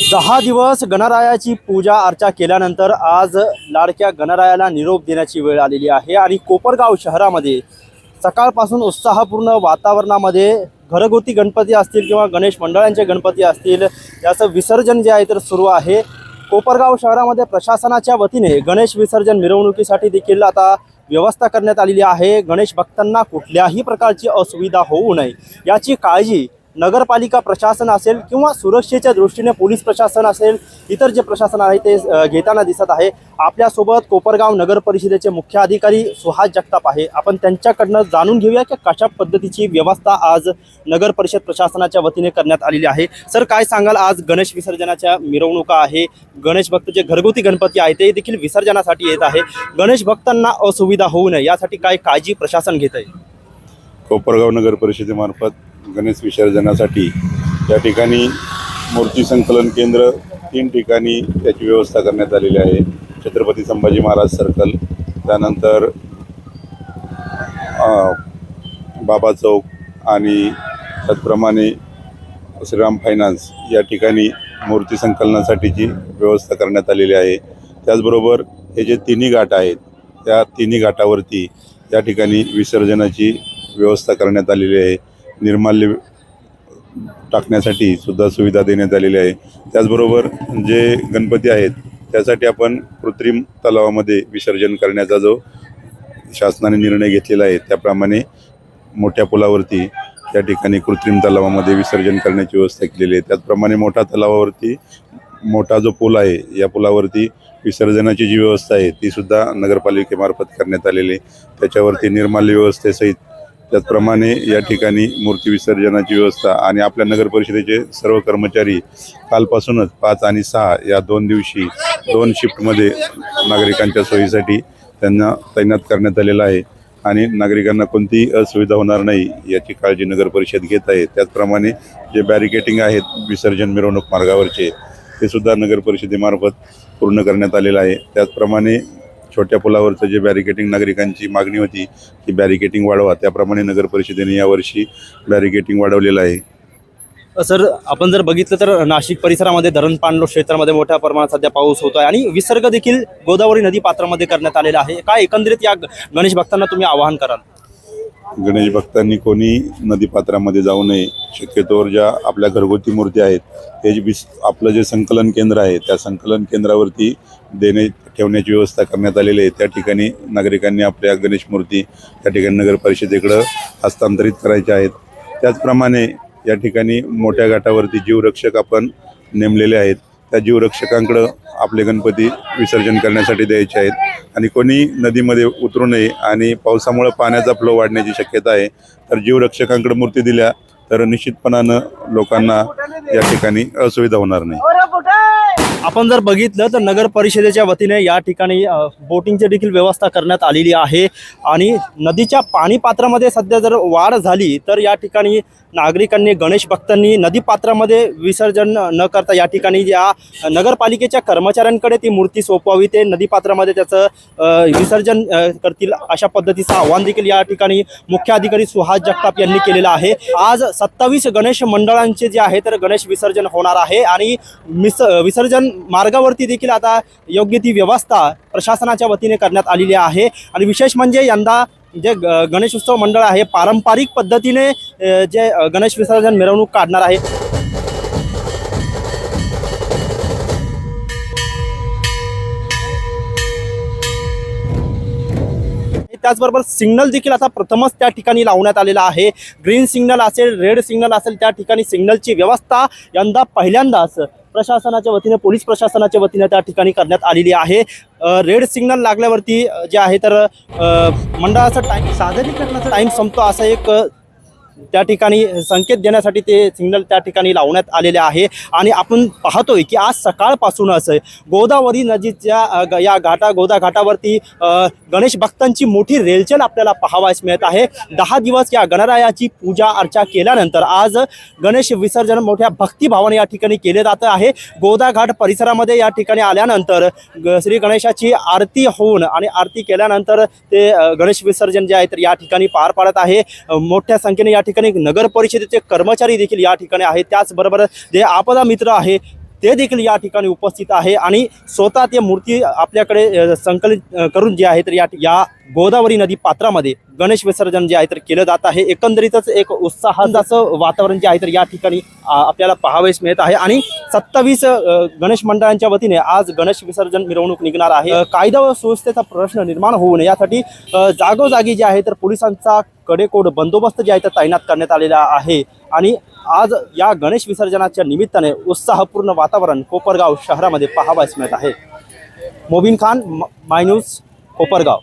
दहा दिवस गणरायाची पूजा अर्चा केल्यानंतर आज लाडक्या गणरायाला निरोप देण्याची वेळ आलेली आहे आणि कोपरगाव शहरामध्ये सकाळपासून उत्साहपूर्ण वातावरणामध्ये घरगुती गणपती असतील किंवा गणेश मंडळांचे गणपती असतील याचं विसर्जन जे आहे तर सुरू आहे. कोपरगाव शहरामध्ये प्रशासनाच्या वतीने गणेश विसर्जन मिरवणुकीसाठी देखील आता व्यवस्था करण्यात आलेली आहे. गणेश भक्तांना कुठल्याही प्रकारची असुविधा होऊ नये. याची काळजी नगरपालिका प्रशासन असेल किंवा सुरक्षेच्या दृष्टीने पोलीस प्रशासन असेल इतर जे प्रशासन आहे ते घेताना दिसत आहे. आपल्यासोबत कोपरगाव नगर परिषदेचे मुख्य अधिकारी सुहास जगताप आहे. आपण त्यांच्याकडनं जाणून घेऊया की कशा पद्धतीची व्यवस्था आज नगर परिषद प्रशासनाच्या वतीने करण्यात आलेली आहे. सर काय सांगाल? आज गणेश विसर्जनाच्या मिरवणुका आहे. गणेश भक्त जे घरगुती गणपती आहे ते देखील विसर्जनासाठी येत आहे. गणेश भक्तांना असुविधा होऊ नये यासाठी काय काळजी प्रशासन घेत आहे कोपरगाव नगर परिषदेमार्फत गणेश विसर्जनासाठी या ठिकाणी मूर्ती संकलन केंद्र तीन ठिकाणी त्याची व्यवस्था करण्यात आलेली आहे. छत्रपती संभाजी महाराज सर्कल त्यानंतर बाबा चौक आणि त्याचप्रमाणे श्रीराम फायनान्स या ठिकाणी मूर्ती संकलनासाठीची व्यवस्था करण्यात आलेली आहे. त्याचबरोबर हे जे तिन्ही घाट आहेत त्या तिन्ही घाटावरती या ठिकाणी विसर्जनाची व्यवस्था करण्यात आलेली आहे. निर्माल्य टाकण्यासाठी सुद्धा सुविधा देण्यात आलेली आहे. त्याचबरोबर जे गणपती आहेत त्यासाठी आपण कृत्रिम तलावामध्ये विसर्जन करण्याचा जो शासनाने निर्णय घेतलेला आहे त्याप्रमाणे मोठ्या पुलावरती त्या ठिकाणी कृत्रिम तलावामध्ये विसर्जन करण्याची व्यवस्था केलेली आहे. त्याचप्रमाणे मोठ्या तलावावरती मोठा जो पूल आहे या पुलावरती विसर्जनाची जी व्यवस्था आहे ती सुद्धा नगरपालिकेमार्फत करण्यात आलेली आहे. त्याच्यावरती निर्माल्य व्यवस्थेसहित त्याचप्रमाणे या ठिकाणी मूर्ती विसर्जनाची व्यवस्था आणि आपल्या नगर परिषदेचे सर्व कर्मचारी कालपासूनच पाच आणि सहा या दोन दिवशी दोन शिफ्टमध्ये नागरिकांच्या सोयीसाठी त्यांना तैनात करण्यात आलेला आहे. आणि नागरिकांना कोणतीही असुविधा होणार नाही याची काळजी नगर परिषद घेत आहे. त्याचप्रमाणे जे बॅरिकेटिंग आहेत विसर्जन मिरवणूक मार्गावरचे ते सुद्धा नगर परिषदेमार्फत पूर्ण करण्यात आलेलं आहे. त्याचप्रमाणे छोट्या पुलावरचं जे बॅरिकेटिंग नागरिकांची मागणी होती की बॅरिकेटिंग वाढवा. त्याप्रमाणे नगर परिषदेने यावर्षी बॅरिकेटिंग वाढवलेलं आहे. सर आपण जर बघितलं तर नाशिक परिसरामध्ये धरण पाणलो क्षेत्रामध्ये मोठ्या प्रमाणात सध्या पाऊस होतो आहे आणि विसर्ग देखील गोदावरी नदी पात्रामध्ये करण्यात आलेला आहे. काय एकंदरीत या गणेश भक्तांना तुम्ही आवाहन कराल? गणेश भक्तांनी कोणी नदीपात्रामध्ये जाऊ नये. शक्यतोवर ज्या आपल्या घरगुती मूर्ती आहेत हे जे विस आपलं जे संकलन केंद्र आहे त्या संकलन केंद्रावरती देणे ठेवण्याची व्यवस्था करण्यात आलेली आहे. त्या ठिकाणी नागरिकांनी आपल्या गणेश मूर्ती त्या ठिकाणी नगर परिषदेकडं हस्तांतरित करायच्या आहेत. त्याचप्रमाणे या ठिकाणी मोठ्या घाटावरती जीवरक्षक आपण नेमलेले आहेत. त्या जीवरक्षकांकडं आपले गणपती विसर्जन करण्यासाठी द्यायचे आहेत. आणि कोणी नदीमध्ये उतरू नये आणि पावसामुळं पाण्याचा फ्लो वाढण्याची शक्यता आहे तर जीवरक्षकांकडे मूर्ती दिल्या तर निश्चितपणानं लोकांना या ठिकाणी असुविधा होणार नाही. आपण जर बघितलं तर नगर परिषदेच्या वतीने या ठिकाणी बोटिंगची देखील व्यवस्था करण्यात आलेली आहे. आणि नदीच्या पाणी पात्रामध्ये सध्या जर वाढ झाली तर या ठिकाणी नागरिकांनी गणेश भक्तांनी नदी पात्रामध्ये विसर्जन न करता या ठिकाणी या नगरपालिकेच्या कर्मचाऱ्यांकडे ती मूर्ती सोपवावी ते नदी पात्रामध्ये त्याचं विसर्जन करतील अशा पद्धतीचं आव्हान देखील या ठिकाणी मुख्य अधिकारी सुहास जगताप यांनी केलेलं आहे. आज सत्तावीस गणेश मंडळांचे जे आहे तर गणेश विसर्जन होणार आहे. आणि मिस विसर्जन मार्गावरती देखील आता योग्य ती व्यवस्था प्रशासनाच्या वतीने करण्यात आलेली आहे. आणि विशेष म्हणजे यंदा जे ग- गणेश उत्सव मंडळ आहे पारंपरिक पद्धतीने जे गणेश विसर्जन मिरवणूक काढणार आहे. त्याचबरोबर सिग्नल देखील आता प्रथमच त्या ठिकाणी लावण्यात आलेला आहे. ग्रीन सिग्नल असेल रेड सिग्नल असेल त्या ठिकाणी सिग्नलची व्यवस्था यंदा पहिल्यांदाच प्रशासनाच्या वतीने पोलीस प्रशासनाच्या वतीने त्या ठिकाणी करण्यात आलेली आहे. रेड सिग्नल लागल्यावरती जे आहे तर मंडळाचा टाईम सादरीकरणाचा टाईम संपतो असा एक त्या ठिकाणी संकेत देण्यासाठी ते सिग्नल त्या ठिकाणी लावण्यात आलेले आहे. आणि आपण पाहतोय की आज सकाळपासूनच गोदावरी नदीच्या ग- या घाटा गोदा घाटावरती गणेश भक्तांची मोठी रेलचेल आपल्याला पाहावयास मिळत आहे. दहा दिवस या गणरायाची पूजा अर्चा केल्यानंतर आज गणेश विसर्जन मोठ्या भक्तिभावाने या ठिकाणी केले जात आहे. गोदा घाट परिसरामध्ये या ठिकाणी आल्यानंतर ग- श्री गणेशाची आरती होऊन आणि आरती केल्यानंतर ते गणेश विसर्जन जे आहे तर या ठिकाणी पार पाडत आहे. मोठ्या संख्येने या ठिकाणी ठिकाणी नगर परिषदेचे कर्मचारी देखील या ठिकाणी आहेत. त्याचबरोबर जे आपदा मित्र आहे ते देखील या ठिकाणी उपस्थित आहे आणि स्वतः ते मूर्ती आपल्याकडे संकलित करून जे आहे तर या या गोदावरी नदी पात्रामध्ये गणेश विसर्जन जे आहे तर केलं जात आहे. एकंदरीतच एक उत्साहाचं वातावरण जे आहे तर या ठिकाणी आपल्याला पाहावेस मिळत आहे आणि सत्तावीस गणेश मंडळांच्या वतीने आज गणेश विसर्जन मिरवणूक निघणार आहे. कायदा व सुव्यवस्थेचा प्रश्न निर्माण होऊ नये. यासाठी जागोजागी जे आहे तर पोलिसांचा कडेकोड बंदोबस्त जे आहे तर तैनात करण्यात आलेला आहे. आणि आज या गणेश विसर्जनाच्या निमित्ताने उत्साहपूर्ण वातावरण कोपरगाव शहरामध्ये पाहावयास मिळत आहे. मोबिन खान म- माय न्यूज कोपरगाव.